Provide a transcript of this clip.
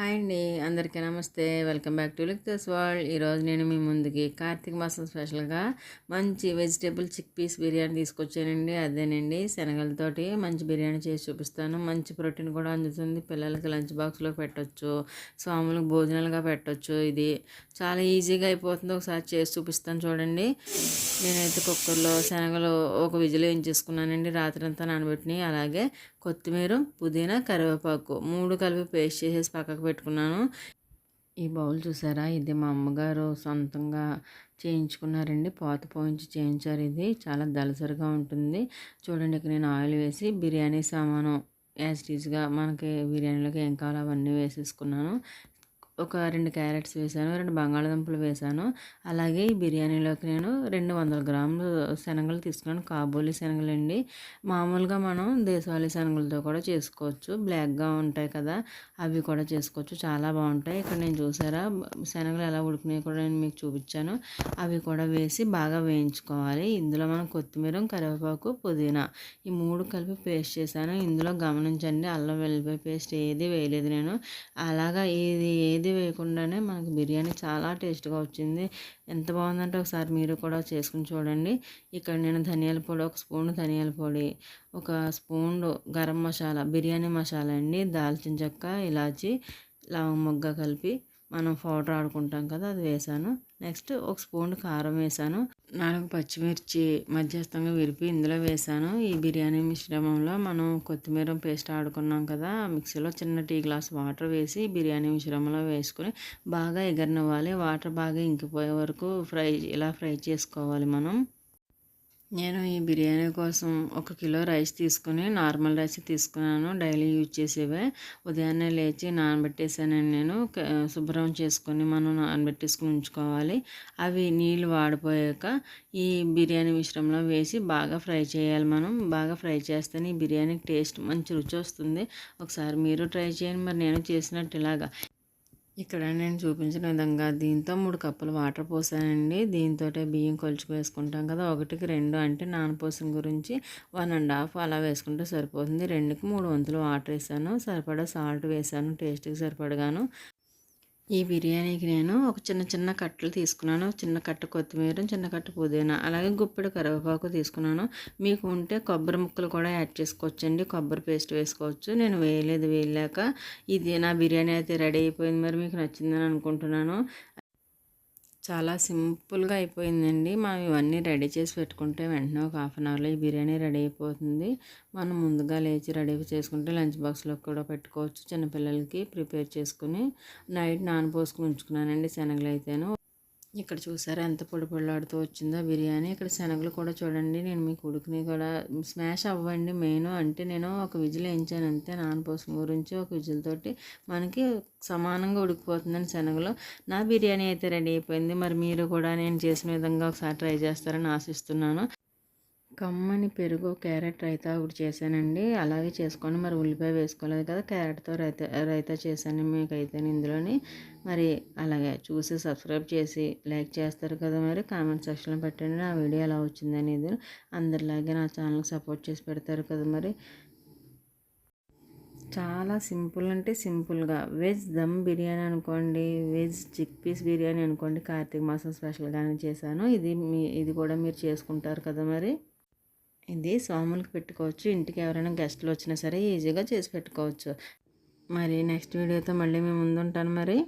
Hi అండి అందరికీ నమస్తే. Welcome back to లిక్టర్స్ world. ఈరోజు నేను మీ ముందుకి కార్తీక మాసం స్పెషల్గా మంచి వెజిటేబుల్ చిక్ పీస్ బిర్యానీ తీసుకొచ్చానండి. అదేనండి శనగలతోటి మంచి బిర్యానీ చేసి చూపిస్తాను. మంచి ప్రోటీన్ కూడా అందుతుంది. పిల్లలకి లంచ్ బాక్స్లో పెట్టొచ్చు స్వాములకు భోజనాలుగా పెట్టొచ్చు. ఇది చాలా ఈజీగా అయిపోతుంది. ఒకసారి చేసి చూపిస్తాను చూడండి. నేనైతే కుక్కర్లో శనగలు ఒక విజిల్ వేయించేసుకున్నానండి. రాత్రి అంతా నానబెట్టినాయి అలాగే కొత్తిమీర పుదీనా కరివేపాకు మూడు కలిపి పేస్ట్ చేసేసి పక్కకు పెట్టుకున్నాను. ఈ బౌల్ చూసారా? ఇది మా అమ్మగారు సొంతంగా చేయించుకున్నారండి. పాత పోయించి చేయించారు ఇది. చాలా దళసరిగా ఉంటుంది. చూడండి ఇక్కడ నేను ఆయిల్ వేసి బిర్యానీ సామాను యాజ్ టీజ్గా మనకి బిర్యానీలోకి ఏం కావాలో అవన్నీ వేసేసుకున్నాను. ఒక రెండు క్యారెట్స్ వేసాను రెండు బంగాళదుంపలు వేసాను. అలాగే ఈ బిర్యానీలోకి నేను రెండు వందల గ్రాములు శనగలు తీసుకున్నాను. కాబోలి శనగలు అండి మామూలుగా మనం దేశవాళీ శనగలతో కూడా చేసుకోవచ్చు. బ్లాక్గా ఉంటాయి కదా అవి కూడా చేసుకోవచ్చు. చాలా బాగుంటాయి. ఇక్కడ నేను చూసారా శనగలు ఎలా ఉడికినాయి కూడా నేను మీకు చూపించాను. అవి కూడా వేసి బాగా వేయించుకోవాలి. ఇందులో మనం కొత్తిమీర కరివేపాకు పుదీనా ఈ మూడు కలిపి పేస్ట్ చేశాను. ఇందులో గమనించండి అల్లం వెల్లిపాయ పేస్ట్ ఏది వేయలేదు నేను. అలాగా ఇది ఏది ఏది వేయకుండానే మనకు బిర్యానీ చాలా టేస్ట్గా వచ్చింది. ఎంత బాగుందంటే ఒకసారి మీరు కూడా చేసుకుని చూడండి. ఇక్కడ నేను ధనియాల పొడి ఒక స్పూన్ ధనియాల పొడి ఒక స్పూన్ గరం మసాలా బిర్యానీ మసాలా అండి దాల్చిన చెక్క ఇలాచి లవంగ మొగ్గ కలిపి మనం పౌడర్ ఆడుకుంటాం కదా అది వేసాను. నెక్స్ట్ ఒక స్పూన్ కారం వేసాను. నాలుగు పచ్చిమిర్చి మధ్యస్థంగా విరిపి ఇందులో వేసాను. ఈ బిర్యానీ మిశ్రమంలో మనం కొత్తిమీర పేస్ట్ ఆడుకున్నాం కదా మిక్సీలో చిన్న టీ గ్లాస్ వాటర్ వేసి బిర్యానీ మిశ్రమంలో వేసుకుని బాగా ఎగరనివ్వాలి. వాటర్ బాగా ఇంకిపోయే వరకు ఫ్రై ఇలా ఫ్రై చేసుకోవాలి మనం. నేను ఈ బిర్యానీ కోసం ఒక కిలో రైస్ తీసుకుని నార్మల్ రైస్ తీసుకున్నాను. డైలీ యూజ్ చేసేవే. ఉదయాన్నే లేచి నానబెట్టేసానండి నేను శుభ్రం చేసుకొని మనం నానబెట్టేసుకుని ఉంచుకోవాలి. అవి నీళ్ళు వాడిపోయాక ఈ బిర్యానీ మిశ్రమంలో వేసి బాగా ఫ్రై చేయాలి మనం. బాగా ఫ్రై చేస్తేనే ఈ బిర్యానీ టేస్ట్ మంచి రుచి వస్తుంది. ఒకసారి మీరు ట్రై చేయండి. మరి నేను చేసినట్టు ఇలాగా. ఇక్కడ నేను చూపించిన విధంగా దీంతో మూడు కప్పులు వాటర్ పోసానండి. దీంతో బియ్యం కొలుచుకు వేసుకుంటాం కదా. ఒకటికి రెండు అంటే నానపోసిన గురించి వన్ అండ్ హాఫ్ అలా వేసుకుంటే సరిపోతుంది. రెండుకి మూడు వంతులు వాటర్ వేసాను. సరిపడా సాల్ట్ వేసాను. టేస్ట్కి సరిపడగాను ఈ బిర్యానీకి నేను ఒక చిన్న చిన్న కట్టలు తీసుకున్నాను. చిన్న కట్ట కొత్తిమీర చిన్న కట్ట పుదీనా అలాగే గుప్పెడు కరివేపాకు తీసుకున్నాను. మీకు ఉంటే కొబ్బరి ముక్కలు కూడా యాడ్ చేసుకోవచ్చండి. కొబ్బరి పేస్ట్ వేసుకోవచ్చు. నేను వేయలేదు వేయలేక ఇది నా బిర్యానీ అయితే రెడీ అయిపోయింది. మరి మీకు నచ్చిందని అనుకుంటున్నాను. చాలా సింపుల్గా అయిపోయిందండి. మనం ఇవన్నీ రెడీ చేసి పెట్టుకుంటే వెంటనే ఒక హాఫ్ అన్ అవర్లో ఈ బిర్యానీ రెడీ అయిపోతుంది. మనం ముందుగా లేచి రెడీ చేసుకుంటే లంచ్ బాక్స్లో కూడా పెట్టుకోవచ్చు. చిన్నపిల్లలకి ప్రిపేర్ చేసుకుని నైట్ నానపోసుకుని ఉంచుకున్నానండి శనగలు అయితేను. ఇక్కడ చూసారా ఎంత పొడి పొడిలాడుతూ వచ్చిందో బిర్యానీ. ఇక్కడ శనగలు కూడా చూడండి నేను మీకు కొడుకుని కూడా స్మాష్ అవ్వండి మెయిన్. అంటే నేను ఒక విజిల్ వేయించాను అంతే నానపోసం గురించి ఒక విజిల్తోటి మనకి సమానంగా ఉడికిపోతుందని శనగలు. నా బిర్యానీ అయితే రెడీ అయిపోయింది. మరి మీరు కూడా నేను చేసిన విధంగా ఒకసారి ట్రై చేస్తారని ఆశిస్తున్నాను. కమ్మని పెరుగు క్యారెట్ రైతా ఒకటి చేశానండి. అలాగే చేసుకొని మరి ఉల్లిపాయ వేసుకోలేదు కదా క్యారెట్తో రైతా రైతా చేశాను మీకైతే ఇందులోని. మరి అలాగే చూసి సబ్స్క్రైబ్ చేసి లైక్ చేస్తారు కదా మరి కామెంట్ సెక్షన్లో పెట్టండి. నా వీడియో ఎలా వచ్చింది అనేది అందరిలాగే నా ఛానల్కి సపోర్ట్ చేసి పెడతారు కదా మరి. చాలా సింపుల్ అంటే సింపుల్గా. వెజ్ దమ్ బిర్యానీ అనుకోండి వెజ్ చిక్ పీస్ బిర్యానీ అనుకోండి కార్తీక మాసం స్పెషల్గానే చేశాను. ఇది మీ ఇది కూడా మీరు చేసుకుంటారు కదా మరి. ఇది స్వాములకు పెట్టుకోవచ్చు. ఇంటికి ఎవరైనా గెస్ట్లు వచ్చినా సరే ఈజీగా చేసి పెట్టుకోవచ్చు. మరి నెక్స్ట్ వీడియోతో మళ్ళీ మేము ముందుంటాను మరి.